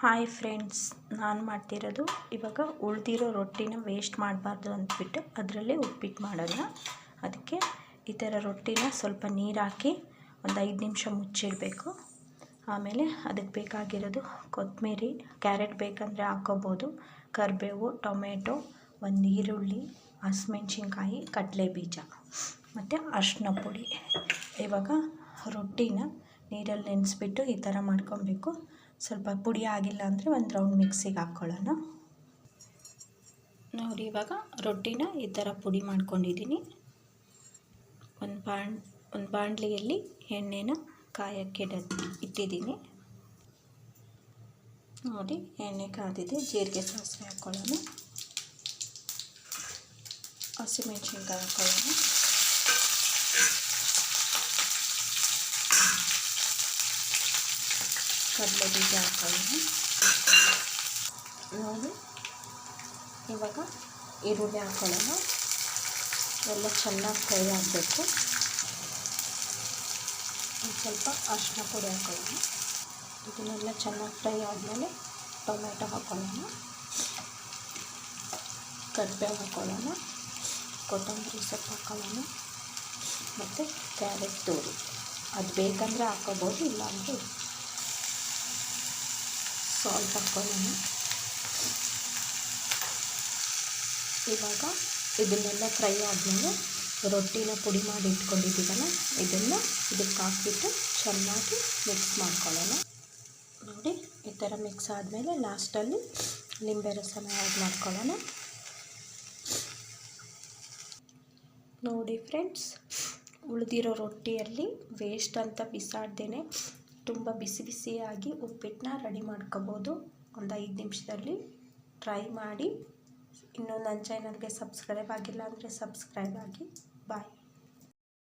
Hi friends ನಾನು ಮಾಡ್ತಿರೋದು ಇವಾಗ ಉಳಿದಿರೋ ರೊಟ್ಟಿನ ವೇಸ್ಟ್ ಮಾಡಬಾರ್ದು ಅಂದ್ಬಿಟ್ಟು ಅದರಲ್ಲೇ ಉಪ್ಪಿಟ್ಟು ಮಾಡೋಣ. ಅದಕ್ಕೆ ಈ ಥರ ರೊಟ್ಟಿನ ಸ್ವಲ್ಪ ನೀರು ಹಾಕಿ ಒಂದು ಐದು ನಿಮಿಷ ಮುಚ್ಚಿಡಬೇಕು. ಆಮೇಲೆ ಅದಕ್ಕೆ ಬೇಕಾಗಿರೋದು ಕೊತ್ತಂಬರಿ ಕ್ಯಾರೆಟ್ ಬೇಕಂದರೆ ಹಾಕ್ಕೊಬೋದು ಕರಿಬೇವು, ಟೊಮೆಟೊ, ಒಂದು ಈರುಳ್ಳಿ, ಹಸಿಮೆಣ್ಸಿನ್ಕಾಯಿ ಕಡಲೆ ಬೀಜ ಮತ್ತು ಅರಿಶಿನ ಪುಡಿ. ಇವಾಗ ರೊಟ್ಟಿನ ನೀರಲ್ಲಿ ನೆನೆಸ್ಬಿಟ್ಟು ಈ ಥರ ಮಾಡ್ಕೊಬೇಕು. ಸ್ವಲ್ಪ ಪುಡಿ ಆಗಿಲ್ಲ ಅಂದರೆ ಒಂದು ರೌಂಡ್ ಮಿಕ್ಸಿಗೆ ಹಾಕ್ಕೊಳ್ಳೋಣ ನೋಡಿ, ಇವಾಗ ರೊಟ್ಟಿನ ಈ ಥರ ಪುಡಿ ಮಾಡ್ಕೊಂಡಿದ್ದೀನಿ. ಒಂದು ಬಾಣ್, ಒಂದು ಬಾಣಲಿಯಲ್ಲಿ ಎಣ್ಣೆನ ಕಾಯೋಕ್ಕೆ ಇಟ್ಟಿದ್ದೀನಿ. ನೋಡಿ, ಎಣ್ಣೆ ಕಾದಿದೆ, ಜೀರಿಗೆ ಸಾಸಿವೆ ಹಾಕ್ಕೊಳ್ಳೋಣ ಹಸಿಮೆಣ್ಸಿನ್ಕಾಯಿ ಹಾಕ್ಕೊಳ್ಳೋಣ ಕಡಲೆ ಬೀಜ ಹಾಕೊಂಡು ನೋಡಿ ಇವಾಗ ಈರುಳ್ಳಿ ಹಾಕೊಳ್ಳೋಣ ಎಲ್ಲ ಚೆನ್ನಾಗಿ ಫ್ರೈ ಆಗಬೇಕು ಸ್ವಲ್ಪ ಅರಿಶಿನ ಪುಡಿ ಹಾಕೊಳ್ಳೋಣ ಇದನ್ನೆಲ್ಲ ಚೆನ್ನಾಗಿ ಫ್ರೈ ಆದಮೇಲೆ ಟೊಮೆಟೊ ಹಾಕೊಳ್ಳೋಣ ಕರಿಬೇವು ಹಾಕೊಳ್ಳೋಣ ಕೊತ್ತಂಬರಿ ಸೊಪ್ಪು ಹಾಕೋಣ ಮತ್ತು ಕ್ಯಾರೆಟ್ ತೋರಿ ಅದು ಬೇಕಂದರೆ ಹಾಕ್ಕೋಬೋದು ಇಲ್ಲಾಂದರೆ ಸಾಲ್ಟ್ ಹಾಕ್ಕೊಳ್ಳೋಣ ಇವಾಗ ಇದನ್ನೆಲ್ಲ ಫ್ರೈ ಆದಮೇಲೆ ರೊಟ್ಟಿನ ಪುಡಿ ಮಾಡಿ ಇಟ್ಕೊಂಡಿದ್ದೀವಲ್ಲ, ಇದನ್ನು ಇದಕ್ಕೆ ಹಾಕಿಬಿಟ್ಟು ಚೆನ್ನಾಗಿ ಮಿಕ್ಸ್ ಮಾಡ್ಕೊಳ್ಳೋಣ. ನೋಡಿ, ಈ ಥರ ಮಿಕ್ಸ್ ಆದಮೇಲೆ ಲಾಸ್ಟಲ್ಲಿ ನಿಂಬೆ ರಸನ ಆ್ಯಡ್ ಮಾಡ್ಕೊಳ್ಳೋಣ. ನೋಡಿ ಫ್ರೆಂಡ್ಸ್ ಉಳಿದಿರೋ ರೊಟ್ಟಿಯಲ್ಲಿ ವೇಸ್ಟ್ ಅಂತ ಬಿಸಾಡ್ದೇ ತುಂಬ ಬಿಸಿ ಬಿಸಿಯಾಗಿ ಉಪ್ಪಿಟ್ಟನ್ನ ರೆಡಿ ಮಾಡ್ಕೋಬೋದು. ಒಂದು ಐದು ನಿಮಿಷದಲ್ಲಿ ಟ್ರೈ ಮಾಡಿ. ಇನ್ನೂ ನನ್ನ ಚಾನಲ್ಗೆ ಸಬ್ಸ್ಕ್ರೈಬ್ ಆಗಿಲ್ಲ ಅಂದರೆ ಸಬ್ಸ್ಕ್ರೈಬ್ ಆಗಿ. ಬಾಯ್